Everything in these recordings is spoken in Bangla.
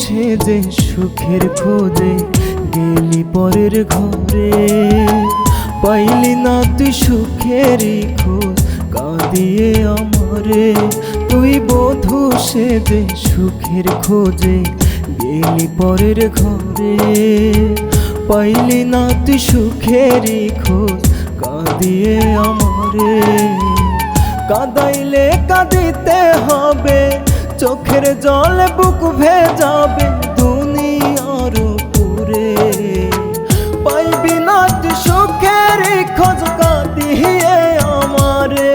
সেজে সুখের খোঁজে গেলি পরের ঘরে। পাইলি না তুই সুখেরই খোঁজ, কাঁদিয়ে আমারে। তুই বধু সেজে সুখের খোঁজে, গেলি পরের ঘরে। পাইলি না তুই সুখেরই খোঁজ, কাঁদিয়ে আমারে। কাদাইলে কাঁদিতে হবে চোখের জল বুক ভেজাবে দুনিয়ার উপরে। পাইবি না সুখের খোঁজ কাঁদিয়ে আমারে।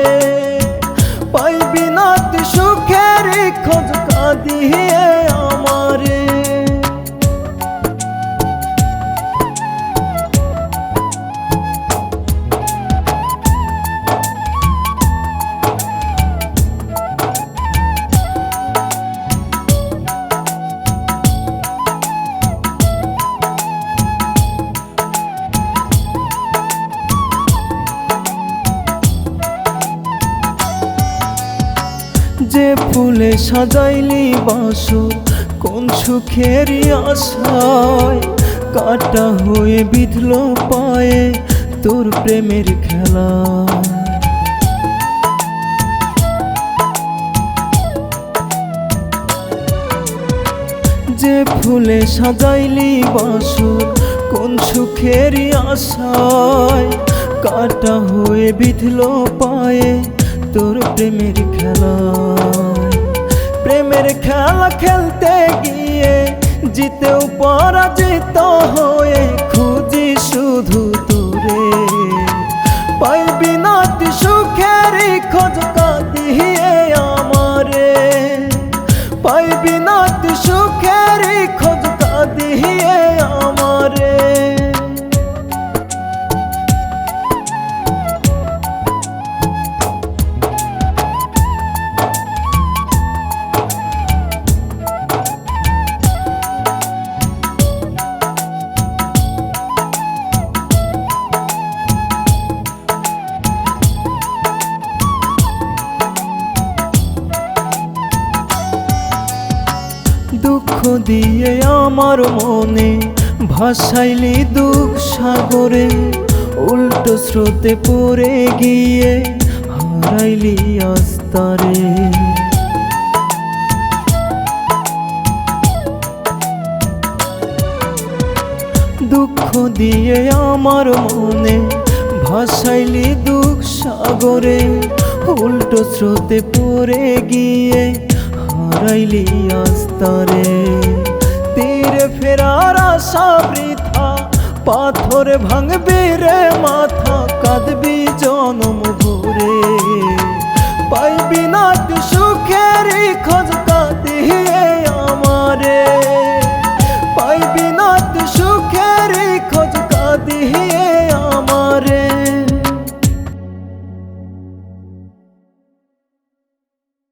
পাইবি না সুখের খোঁজ কাঁদিয়ে যে ফুলে সাজাইলি বাসর কোন সুখেরই আশায় কাটা হয়ে বিধল পায়ে তোর প্রেমের খেলা। যে ফুলে সাজাইলি বাসর কোন সুখেরই আশায় কাটা হয়ে বিধল পায়ে তোর প্রেমের খেলায় প্রেমের খেলা খেলতে গিয়ে জিতেও পরাজিত হয়ে খুঁজি শুধু তোরে। পাইবি না তুই সুখের খোঁজ কাঁদিয়ে আমারে। পাইবি না তুই দুঃখ দিয়ে আমার মনে ভাসাইলি দুঃখ সাগরে, উল্টো স্রোতে পড়ে গিয়ে হারাইলি আস্তারে। দুঃখ দিয়ে আমার মনে ভাসাইলি দুঃখ সাগরে, উল্টো স্রোতে পড়ে গিয়ে হারাইলি আস্তারে। তীরে ফেরার আশা বৃথা পাথর ভাঙবি রে মাথা কাঁদবি জনম ভরে। পাইবি না সুখে